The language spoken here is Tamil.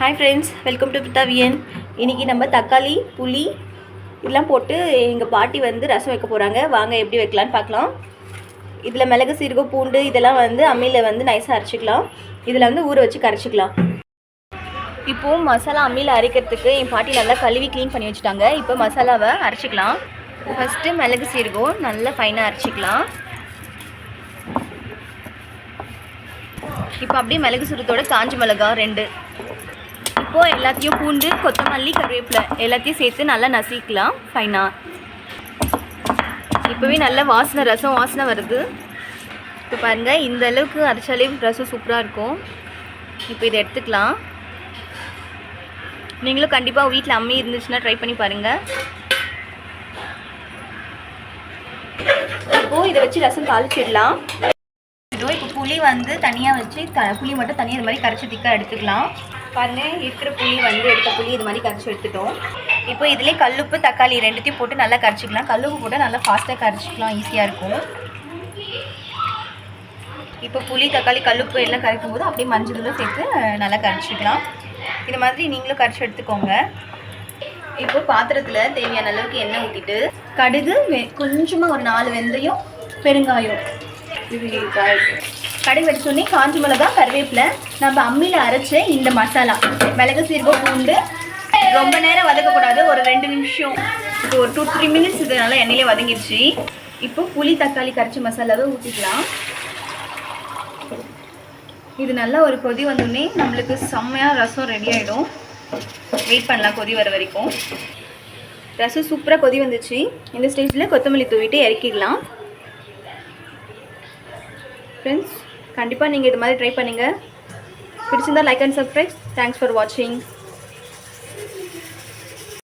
ஹாய் ஃப்ரெண்ட்ஸ் வெல்கம் டு பித்தாவியன் இன்றைக்கி நம்ம தக்காளி புளி இதெல்லாம் போட்டு எங்கள் பாட்டி வந்து ரசம் வைக்க போகிறாங்க வாங்க எப்படி வைக்கலான்னு பார்க்கலாம். இதில் மிளகு சீரகம் பூண்டு இதெல்லாம் வந்து அம்மியில் வந்து நைஸாக அரைச்சிக்கலாம். இதில் வந்து ஊற வச்சு கரைச்சிக்கலாம். இப்போது மசாலா அம்மியில் அரைக்கிறதுக்கு என் பாட்டி நல்லா கழுவி க்ளீன் பண்ணி வச்சுட்டாங்க. இப்போ மசாலாவை அரைச்சிக்கலாம். ஃபஸ்ட்டு மிளகு சீரகம் நல்லா ஃபைனாக அரைச்சிக்கலாம். இப்போ அப்படியே மிளகு சுருத்தோட காஞ்சி மிளகா ரெண்டு. இப்போது எல்லாத்தையும் பூண்டு கொத்தமல்லி கருவேப்பிலை எல்லாத்தையும் சேர்த்து நல்லா நசிக்கலாம். ஃபைனாக இப்போவே நல்ல வாசனை ரசம் வாசனை வருது. இப்போ பாருங்கள் இந்த அளவுக்கு அரைச்சாலே ரசம் சூப்பராக இருக்கும். இப்போ இதை எடுத்துக்கலாம். நீங்களும் கண்டிப்பாக வீட்டில் அம்மி இருந்துச்சுன்னா ட்ரை பண்ணி பாருங்கள் இப்போது இதை வச்சு ரசம் தாளிச்சிடலாம். இதோ இப்போ புளி வந்து தனியாக வச்சு த புளி மட்டும் தனியாக இது மாதிரி கரைச்சி திக்காக எடுத்துக்கலாம். பாருங்கள் இருக்கிற புளி வந்து எடுத்த புளி இது மாதிரி கரைச்சி எடுத்துட்டோம். இப்போ இதிலே கல்லுப்பு தக்காளி ரெண்டுத்தையும் போட்டு நல்லா கரைச்சிக்கலாம். கல்லுப்பு போட்டு நல்லா ஃபாஸ்ட்டாக கரைச்சிக்கலாம் ஈஸியாக இருக்கும். இப்போ புளி தக்காளி கல்லுப்பு எல்லாம் கரைக்கும் போது அப்படியே மஞ்சள் தூளும் சேர்த்து நல்லா கரைச்சிக்கலாம். இது மாதிரி நீங்களும் கரைச்சி எடுத்துக்கோங்க. இப்போ பாத்திரத்தில் தேவையான அளவுக்கு எண்ணெய் ஊற்றிட்டு கடுகு கொஞ்சமாக ஒரு நாலு வெந்தயம் பெருங்காயம். இது கடை வச்சோடனே காஞ்சி மிளகா கருவேப்பிலை. நம்ம அம்மியில் அரைச்ச இந்த மசாலா. மிளகு சீரகம் பூண்டு. ரொம்ப நேரம் வதக்கக்கூடாது. ஒரு ரெண்டு நிமிஷம். இப்போ ஒரு டூ த்ரீ மினிட்ஸ் இதனால எண்ணெயிலே வதங்கிடுச்சு. இப்போ புளி தக்காளி கரைச்சி மசாலாவை ஊற்றிக்கலாம் இது நல்லா ஒரு கொதி வந்தோடனே நம்மளுக்கு செம்மையாக ரசம் ரெடி ஆகிடும் வெயிட் பண்ணலாம் கொதி வர வரைக்கும். ரசம் சூப்பராக கொதி வந்துச்சு. இந்த ஸ்டேஜில் கொத்தமல்லி தூவிட்டு இறக்கிடலாம். ஃப்ரெண்ட்ஸ் கண்டிப்பாக நீங்கள் இது மாதிரி ட்ரை பண்ணுங்கள் பிடிச்சிருந்தா like and subscribe thanks for வாட்சிங்